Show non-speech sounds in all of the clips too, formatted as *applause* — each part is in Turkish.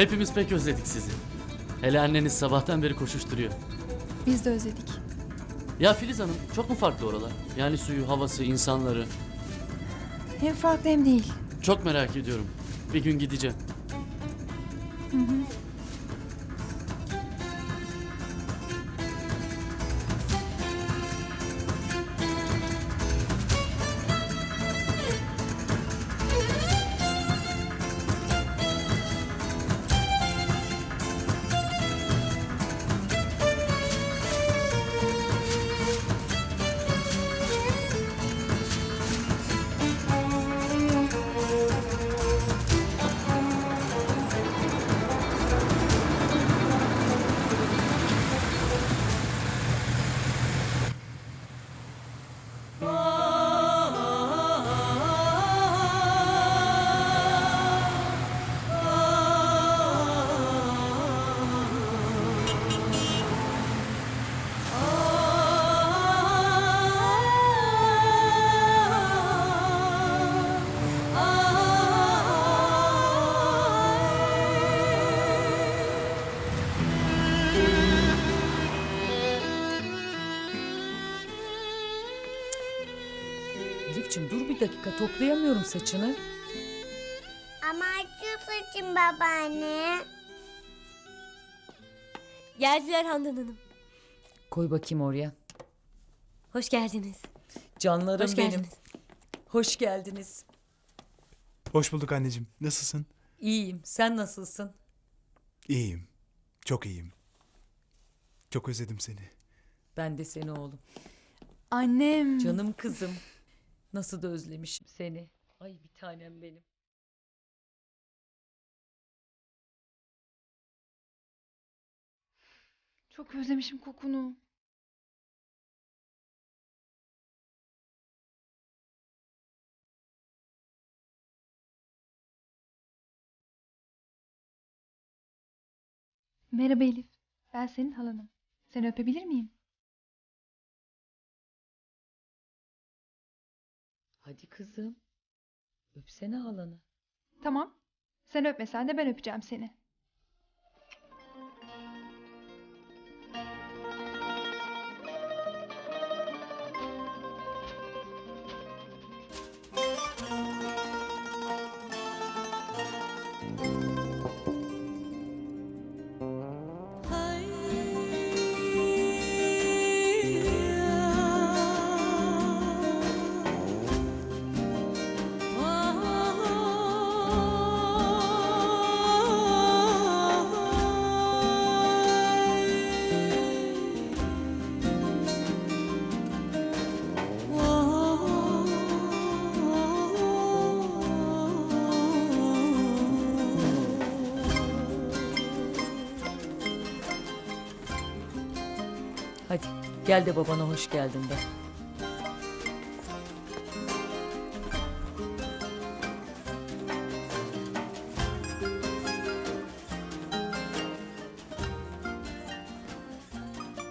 Hepimiz pek özledik sizi. Hele anneniz sabahtan beri koşuşturuyor. Biz de özledik. Ya Filiz Hanım çok mu farklı oralar? Yani suyu, havası, insanları. Hem farklı hem değil. Çok merak ediyorum. Bir gün gideceğim. Elif'ciğim dur dakika toplayamıyorum saçını. Ama açıyor saçım babaanne. Geldiler Handan Hanım. Koy bakayım oraya. Hoş geldiniz. Canlarım Hoş benim. geldiniz. Hoş geldiniz. Hoş bulduk anneciğim. Nasılsın? İyiyim. Sen nasılsın? İyiyim. Çok iyiyim. Çok özledim seni. Ben de seni oğlum. Annem. Canım kızım. Nasıl da özlemişim seni. Ay bir tanem benim. Çok özlemişim kokunu. Merhaba Elif. Ben senin halanım. Seni öpebilir miyim? Hadi kızım. Öpsene halanı. Tamam. Sen öpmesen de ben öpeceğim seni. Gel de babana hoş geldin de.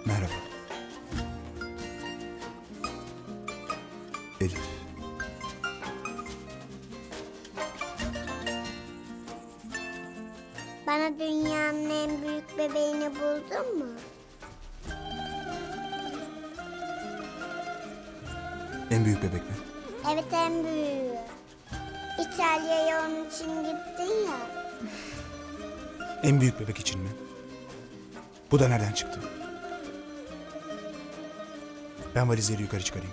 Merhaba. Elif. Bana dünyanın en büyük bebeğini buldun mu? En büyük bebek mi? Evet en büyüğü. İtalya'ya onun için gittin ya. En büyük bebek için mi? Bu da nereden çıktı? Ben valizleri yukarı çıkarayım.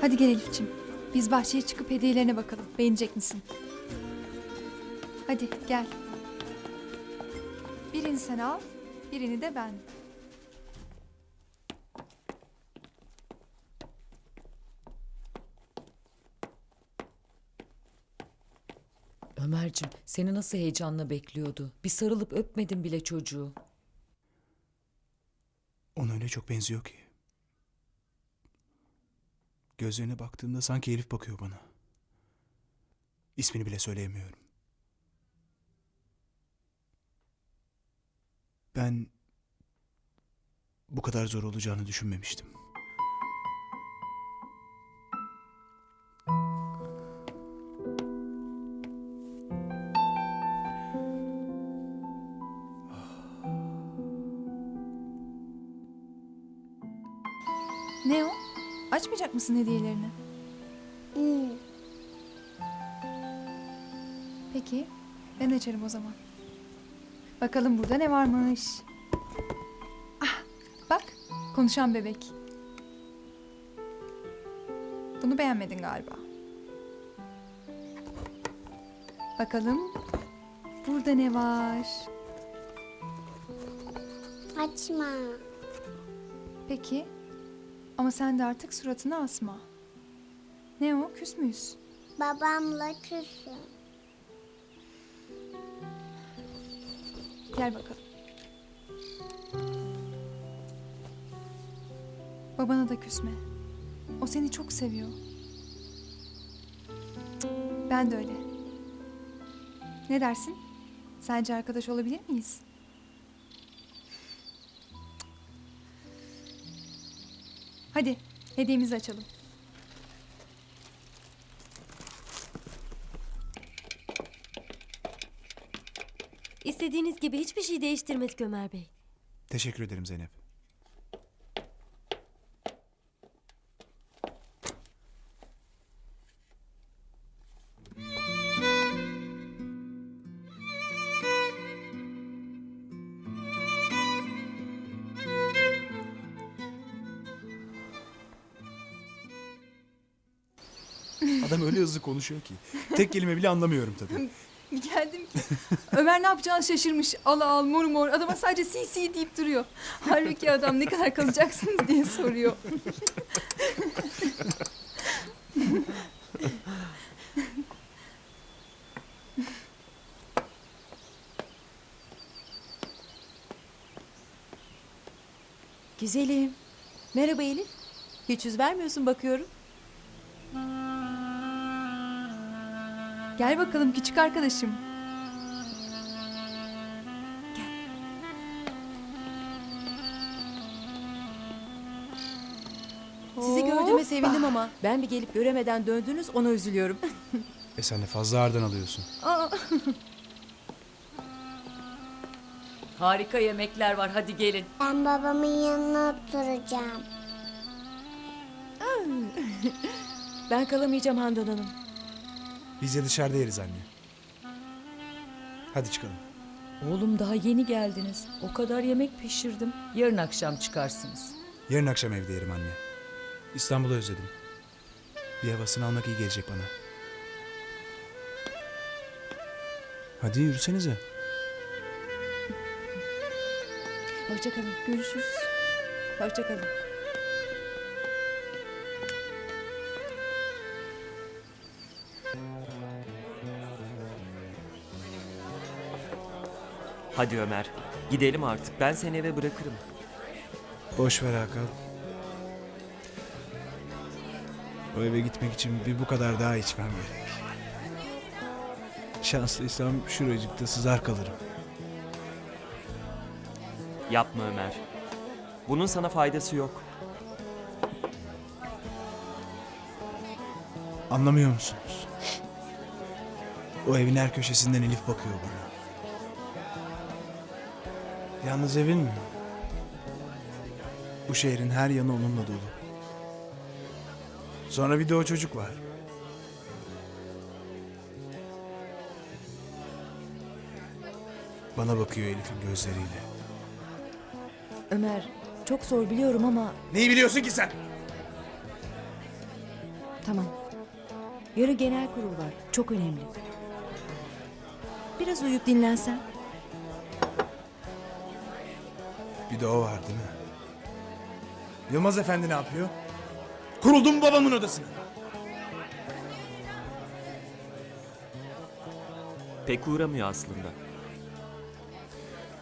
Hadi gel Elif'ciğim. Biz bahçeye çıkıp hediyelerine bakalım. Beğenecek misin? Hadi gel. Birini sen al, birini de ben. Ömerciğim seni nasıl heyecanla bekliyordu. Bir sarılıp öpmedin bile çocuğu. Ona öyle çok benziyor ki. Gözlerine baktığımda sanki Elif bakıyor bana. İsmini bile söyleyemiyorum. Ben bu kadar zor olacağını düşünmemiştim. Ne o? Açmayacak mısın hediyelerini? Hmm. Peki. Ben açarım o zaman. Bakalım burada ne varmış. Ah, bak. Konuşan bebek. Bunu beğenmedin galiba. Bakalım. Burada ne var? Açma. Peki. Ama sen de artık suratını asma. Ne o? Küs müyüz? Babamla küsüm. Gel bakalım. Babana da küsme. O seni çok seviyor. Cık, Ben de öyle. Ne dersin? Sence arkadaş olabilir miyiz? Hadi hediyemizi açalım. İstediğiniz gibi hiçbir şey değiştirmedik Ömer Bey. Teşekkür ederim Zeynep. Adam öyle hızlı konuşuyor ki. Tek kelime bile anlamıyorum tabii. *laughs* Geldim ki. Ömer ne yapacağını şaşırmış. Al al mor mor. Adama sadece CC deyip duruyor. Halbuki adam ne kadar kalacaksınız diye soruyor. *laughs* Güzelim. Merhaba Elif. Hiç yüz vermiyorsun bakıyorum. Gel bakalım küçük arkadaşım. Sizi gördüğüme sevindim ama ben bir gelip göremeden döndünüz ona üzülüyorum. *laughs* E sen de fazla ağırdan alıyorsun. Aa, *laughs* Harika yemekler var hadi gelin. Ben babamın yanına oturacağım. Ben kalamayacağım Handan Hanım. Biz de dışarıda yeriz anne. Hadi çıkalım. Oğlum daha yeni geldiniz. O kadar yemek pişirdim. Yarın akşam çıkarsınız. Yarın akşam evde yerim anne. İstanbul'u özledim. Bir havasını almak iyi gelecek bana. Hadi yürüsenize. Hoşçakalın. görüşürüz. Hoşçakalın. Hadi Ömer, gidelim artık. Ben seni eve bırakırım. Boş ver Hakan. O eve gitmek için bir bu kadar daha içmem gerek. Şanslıysam şuracıkta sızar kalırım. Yapma Ömer. Bunun sana faydası yok. Anlamıyor musunuz? O evin her köşesinden Elif bakıyor bana. Yalnız evin mi? Bu şehrin her yanı onunla dolu. Sonra bir de o çocuk var. Bana bakıyor Elif'in gözleriyle. Ömer çok zor biliyorum ama Neyi biliyorsun ki sen? tamam. Yarın genel kurul var. Çok önemli. Biraz uyuyup dinlensen. Bir de o var değil mi? Yılmaz Efendi ne yapıyor? Kuruldu mu babamın odasına? Pek uğramıyor aslında.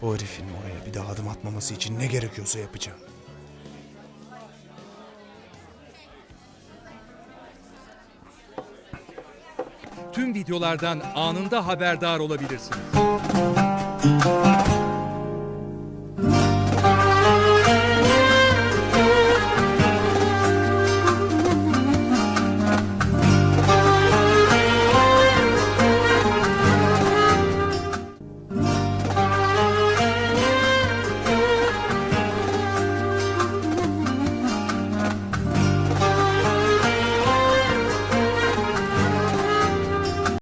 O herifin oraya bir daha adım atmaması için ne gerekiyorsa yapacağım. tüm videolardan anında haberdar olabilirsiniz.